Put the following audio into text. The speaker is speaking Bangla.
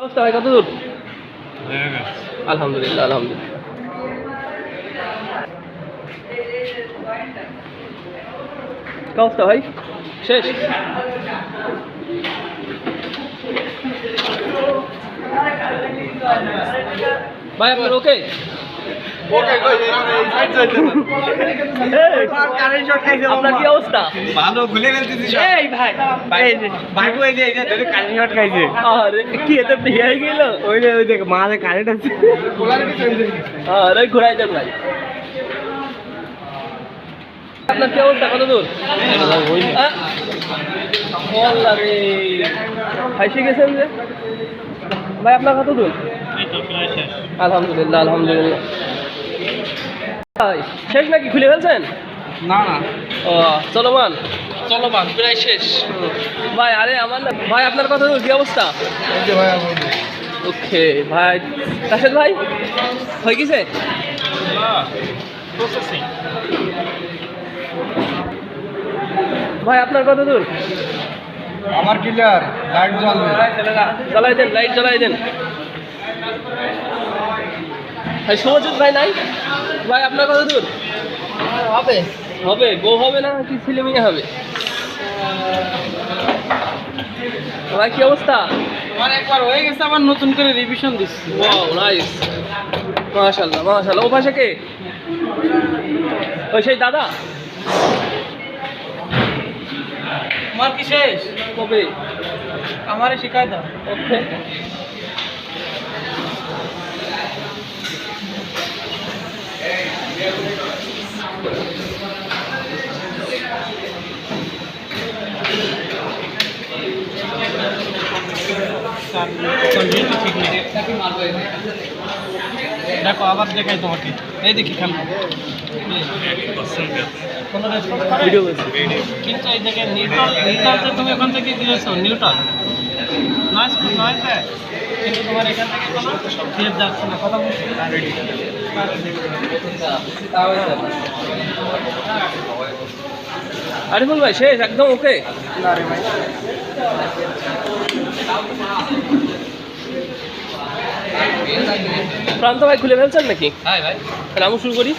অবস্থা ভাই কত দূর আলহামদুলিল্লাহ আলহামদুলিল্লাহ। অবস্থা ভাই? শেষ? ভাই আপনার ওকে আপনার কি অবস্থা? ভালো ভুলে ফেলতেছিস এই ভাই এই যে। ভাইবু এই যে এই যে ধরে কারেন্ট শট খাইছে। আরে কি এত গেল? ওই যে ওই দেখ মাঝে কারেন্ট আছে। আরে ঘুরাই দেন ভাই। আপনার কি অবস্থা? কত দূর? আহ, আল্লাহ ফাইসে গেছেন যে? ভাই আপনার কত দূর? আলহামদুলিল্লাহ আলহামদুলিল্লাহ। শেষ নাকি? খুলে ফেলছেন? না না। ও চলমান? চলমান প্রায় শেষ। ভাই আরে আমার না ভাই আপনার দূর কি অবস্থা? ওকে ভাই। রাশেদ ভাই হয়ে গেছে? ভাই আপনার কত দূর। আমার ক্লিয়ার লাইট জ্বলবে জ্বালাই দেন লাইট জ্বালাই দেন। ভাই শুভজিৎ ভাই নাই? ভাই আপনার কত দূর। হবে। হবে বউ হবে না কি ছেলে মেয়ে হবে? ভাই কি অবস্থা? আমার একবার হয়ে গেছে আবার নতুন করে রিভিশন দিচ্ছি। ওয়াও নাইস মাশাআল্লাহ মাশাআল্লাহ। ও কে? ওই সেই দাদা? আমার কি শেষ? কবে? আমারে শিখাই দাও ওকে ঠিক নেই দেখো আবার দেখাই তোমাকে এই দেখি খেলো কোনো রেসপন্স করে ভিডিও করছি কিন্তু এই দেখে নিউট্রাল নিউট্রাল যে তুমি ওখান থেকে দিয়েছ নিউট্রাল নয়েজ নয়েজ দেয় কিন্তু আরে বল ভাই শেষ একদম ওকে প্রান্ত ভাই খুলে ফেলছেন নাকি? ভাই। রামু শুরু করি।